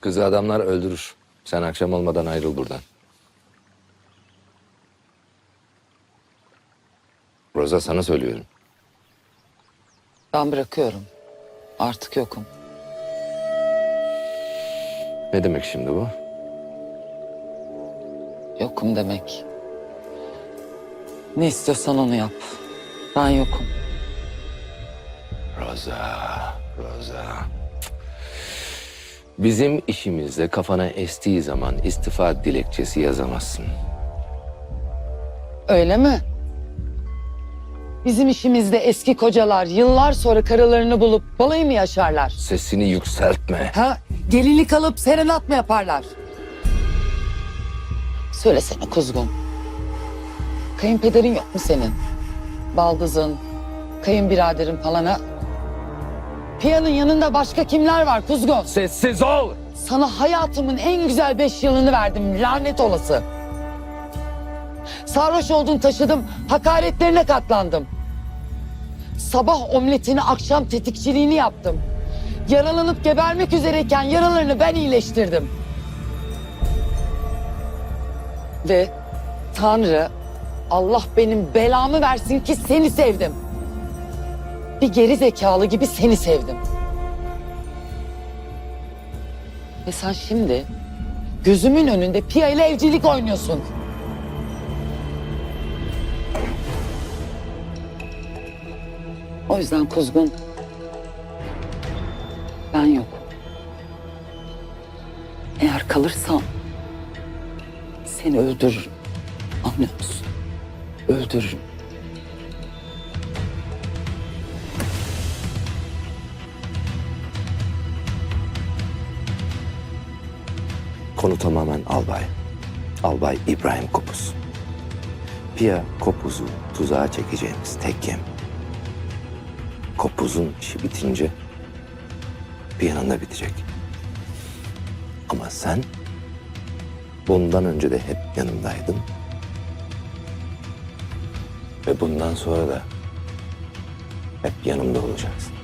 Kızı adamlar öldürür. Sen akşam olmadan ayrıl buradan. Roza sana söylüyorum. Ben bırakıyorum. Artık yokum. Ne demek şimdi bu? Yokum demek. Ne istiyorsan onu yap. Ben yokum. Roza, Roza. Bizim işimizde kafana estiği zaman istifa dilekçesi yazamazsın. Öyle mi? Bizim işimizde eski kocalar yıllar sonra karılarını bulup balayı mı yaşarlar? Sesini yükseltme. Ha? Gelinlik alıp serenat mı yaparlar? Söylesene kuzgun. Kayınpederin yok mu senin? Baldızın, kayınbiraderin falan ha? Piyanın yanında başka kimler var kuzgun? Sessiz ol! Sana hayatımın en güzel beş yılını verdim lanet olası. Sarhoş oldun taşıdım, hakaretlerine katlandım. Sabah omletini, akşam tetikçiliğini yaptım. Yaralanıp gebermek üzereyken yaralarını ben iyileştirdim. Ve Tanrı, Allah benim belamı versin ki seni sevdim. Bir geri zekalı gibi seni sevdim. Ve sen şimdi gözümün önünde Pia ile evcilik oynuyorsun. O yüzden kuzgun. Ben yok. Eğer kalırsam seni öldürürüm. Anlıyor musun? Öldürürüm. Konu tamamen albay. Albay İbrahim Kopuz. Pia Kopuz'u tuzağa çekeceğimiz tek yem. Kopuz'un işi bitince Pia'nın da bitecek. Ama sen bundan önce de hep yanımdaydın. Ve bundan sonra da hep yanımda olacaksın.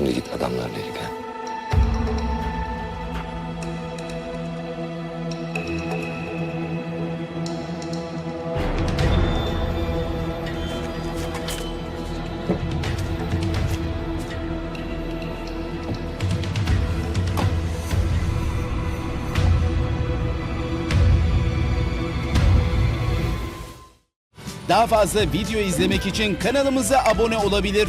Şimdi git adamlarla ilgilen. Daha fazla video izlemek için kanalımıza abone olabilir.